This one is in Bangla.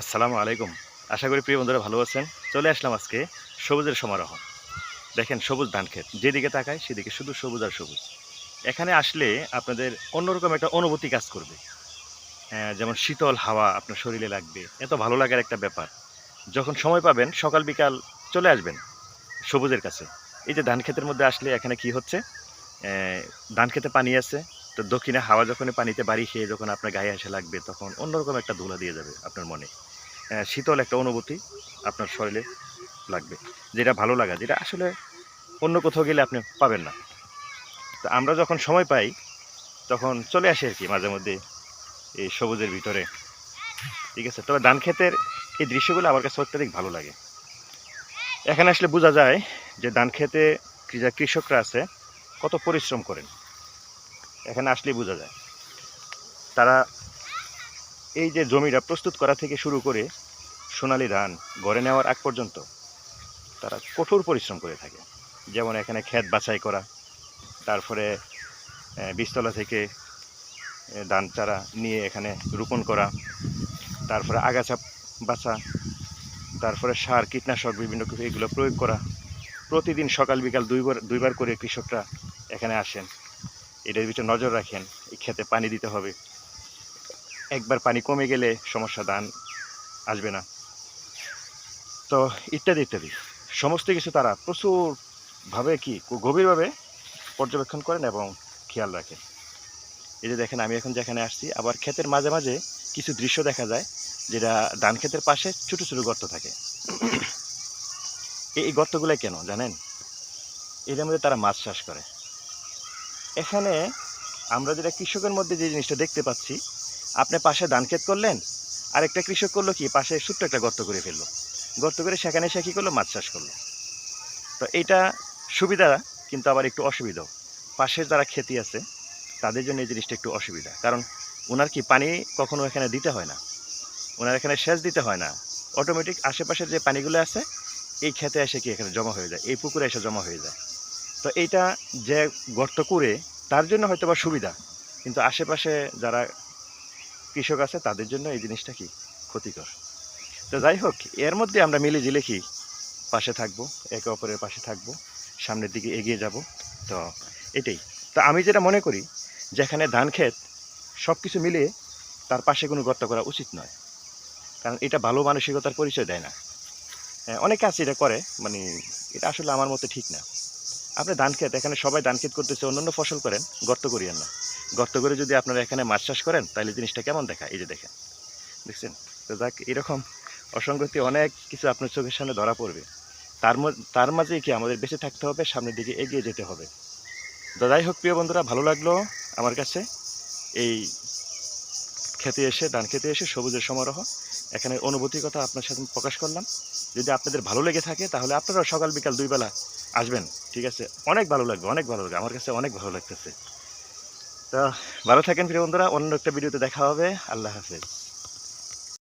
আসসালামু আলাইকুম। আশা করি প্রিয় বন্ধুরা ভালো আছেন। চলে আসলাম আজকে সবুজের সমারোহ। দেখেন, সবুজ ধান ক্ষেত। যেদিকে তাকায় সেদিকে শুধু সবুজ আর সবুজ। এখানে আসলে আপনাদের অন্যরকম একটা অনুভূতি কাজ করবে। যেমন শীতল হাওয়া আপনার শরীরে লাগবে। এত ভালো লাগার একটা ব্যাপার। যখন সময় পাবেন, সকাল বিকাল চলে আসবেন সবুজের কাছে। এই যে ধান ক্ষেতের মধ্যে আসলে এখানে কি হচ্ছে? ধান খেতে পানি আছে। তো দক্ষিণে হাওয়া যখন পানিতে বাড়ি খেয়ে যখন আপনার গায়ে এসে লাগবে, তখন অন্যরকম একটা ধুলা দিয়ে যাবে আপনার মনে। শীতল একটা অনুভূতি আপনার শরীরে লাগবে, যেটা ভালো লাগা, যেটা আসলে অন্য কোথাও গেলে আপনি পাবেন না। তো আমরা যখন সময় পাই, তখন চলে আসি আর কি মাঝে মধ্যে এই সবুজের ভিতরে। ঠিক আছে? তবে ধান ক্ষেতের এই দৃশ্যগুলো আমার কাছে অত্যাধিক ভালো লাগে। এখানে আসলে বোঝা যায় যে ধান যা কৃষকরা আছে, কত পরিশ্রম করেন। এখানে আসলেই বোঝা যায়। তারা এই যে জমিটা প্রস্তুত করা থেকে শুরু করে সোনালি ধান গড়ে নেওয়ার আগ পর্যন্ত তারা কঠোর পরিশ্রম করে থাকে। যেমন এখানে ক্ষেত বাছাই করা, তারপরে বীজতলা থেকে ধান চারা নিয়ে এখানে রোপণ করা, তারপরে আগাছা বাছা, তারপরে সার, কীটনাশক বিভিন্ন কিছু এগুলো প্রয়োগ করা। প্রতিদিন সকাল বিকাল দুইবার দুইবার করে কৃষকরা এখানে আসেন। এটার ভিতরে নজর রাখেন, এই ক্ষেতে পানি দিতে হবে। একবার পানি কমে গেলে সমস্যা দান আসবে না। তো ইত্যাদি ইত্যাদি। সমস্ত কিছু তারা প্রচুরভাবে কি গভীরভাবে পর্যবেক্ষণ করেন এবং খেয়াল রাখেন। এই যে দেখেন, আমি এখন যেখানে আসছি, আবার ক্ষেতের মাঝে মাঝে কিছু দৃশ্য দেখা যায়, যেটা ধান ক্ষেতের পাশে ছোট ছোট গর্ত থাকে। এই গর্তগুলো কেন জানেন? এদের মধ্যে তারা মাছ চাষ করে। এখানে আমরা যেটা কৃষকের মধ্যে যে জিনিসটা দেখতে পাচ্ছি, আপনি পাশে ধান ক্ষেত করলেন আর একটা কৃষক করল কি, পাশে ছোট্ট একটা গর্ত করে ফেলল। গর্ত করে সেখানে সে কী করল? মাছ চাষ করল। তো এইটা সুবিধা, কিন্তু আবার একটু অসুবিধাও। পাশের যারা খেতি আছে, তাদের জন্য এই জিনিসটা একটু অসুবিধা। কারণ ওনার কি পানি কখনো এখানে দিতে হয় না? ওনার এখানে সেচ দিতে হয় না। অটোমেটিক আশেপাশের যে পানিগুলো আছে, এই খেতে এসে কি এখানে জমা হয়ে যায়? এই পুকুরে এসে জমা হয়ে যায়। তো এইটা যে গর্ত করে তার জন্য হয়তো বা সুবিধা। কিন্তু আশেপাশে যারা কৃষক আছে তাদের জন্য এই জিনিসটা কি? ক্ষতিকর। তো যাই হোক এর মধ্যে আমরা মিলে জিলে কি? পাশে থাকব একে অপরের পাশে থাকব সামনের দিকে এগিয়ে যাব। তো এটাই। তো আমি যেটা মনে করি যেখানে ধান ক্ষেত সব কিছু মিলিয়ে তার পাশে কোনো গর্ত করা উচিত নয়। কারণ এটা ভালো মানসিকতার পরিচয় দেয় না। হ্যাঁ, অনেকে আছে এটা করে মানে এটা আসলে আমার মতে ঠিক না। আপনি ধান ক্ষেত এখানে সবাই ধান ক্ষেত করতেছে অন্যান্য ফসল করেন, গর্ত করিয়েন না। গর্ত করে যদি আপনারা এখানে মাছ চাষ করেন, তাহলে জিনিসটা কেমন দেখা এই যে দেখেন, দেখছেন? তো যাক, এরকম অসঙ্গতি অনেক কিছু আপনার চোখের সামনে ধরা পড়বে। তার তার মাঝেই কি আমাদের বেঁচে থাকতে হবে, সামনের দিকে এগিয়ে যেতে হবে। যাই হোক, প্রিয় বন্ধুরা, ভালো লাগল আমার কাছে। এই খেতে এসে, ধান খেতে এসে সবুজের সমারোহ। এখানে অনুভূতির কথা আপনার সাথে প্রকাশ করলাম। যদি আপনাদের ভালো লেগে থাকে, তাহলে আপনারাও সকাল বিকাল দুই বেলা আসবেন। ঠিক আছে। অনেক ভালো লাগবে, অনেক ভালো লাগবে, আমার কাছে অনেক ভালো লাগতেছে। তো ভালো থাকেন প্রিয় বন্ধুরা, অন্য একটা ভিডিওতে দেখা হবে। আল্লাহ হাফেজ।